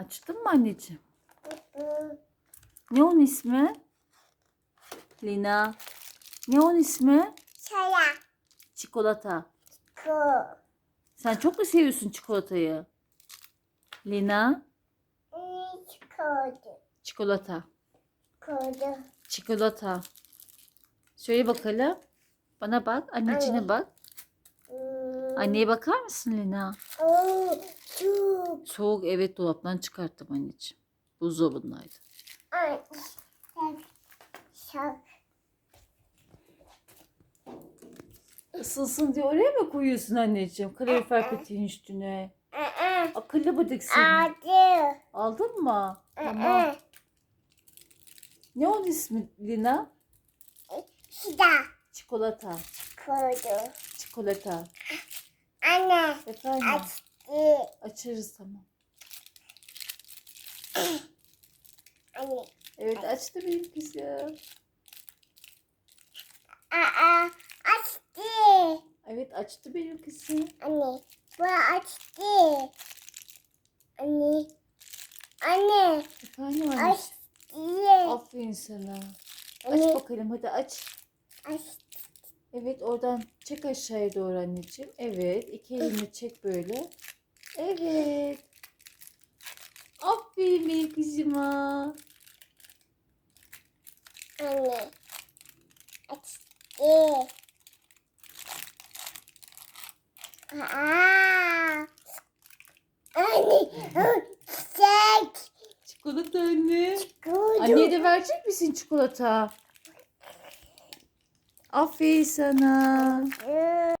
Açtın mı anneciğim? Ne onun ismi? Lina. Ne onun ismi? Çaya. Çikolata. Ku. Sen çok mu seviyorsun çikolatayı? Lina. Hiç koydu. Çikolata. Koydu. Çikolata. Söyle bakalım. Bana bak. Anneciğine Anne. bak. Hmm. Anneye bakar mısın Lina? Soğuk evet dolaptan çıkarttım anneciğim. Buzdolabındaydı. Ay. Çok. Isınsın diye oraya mı koyuyorsun anneciğim? Kalorifer peteğin üstüne. Akıllı bıdık seni. Adı. Aldın mı? Tamam. Ne onun ismi Lina? Şida. Çikolata. Koydu. Çikolata. Anne. Efendim? Açtı. Açarız tamam. Anne. Evet açtı benim kızım. Aa, açtı. Evet açtı benim kızım. Anne. Bu açtı. Anne. Anne. Efendim anne. Açtı. Aferin sana. Aç Anne. bakalım hadi aç. Açtı. Evet oradan çek aşağıya doğru anneciğim. Evet iki elini çek böyle. Evet. Aferin benim kızıma. Anne. Açtı. Aa. Anne. Çiçek. Çikolata anne. Koydu. Anneye de verecek misin çikolata? Aferin sana.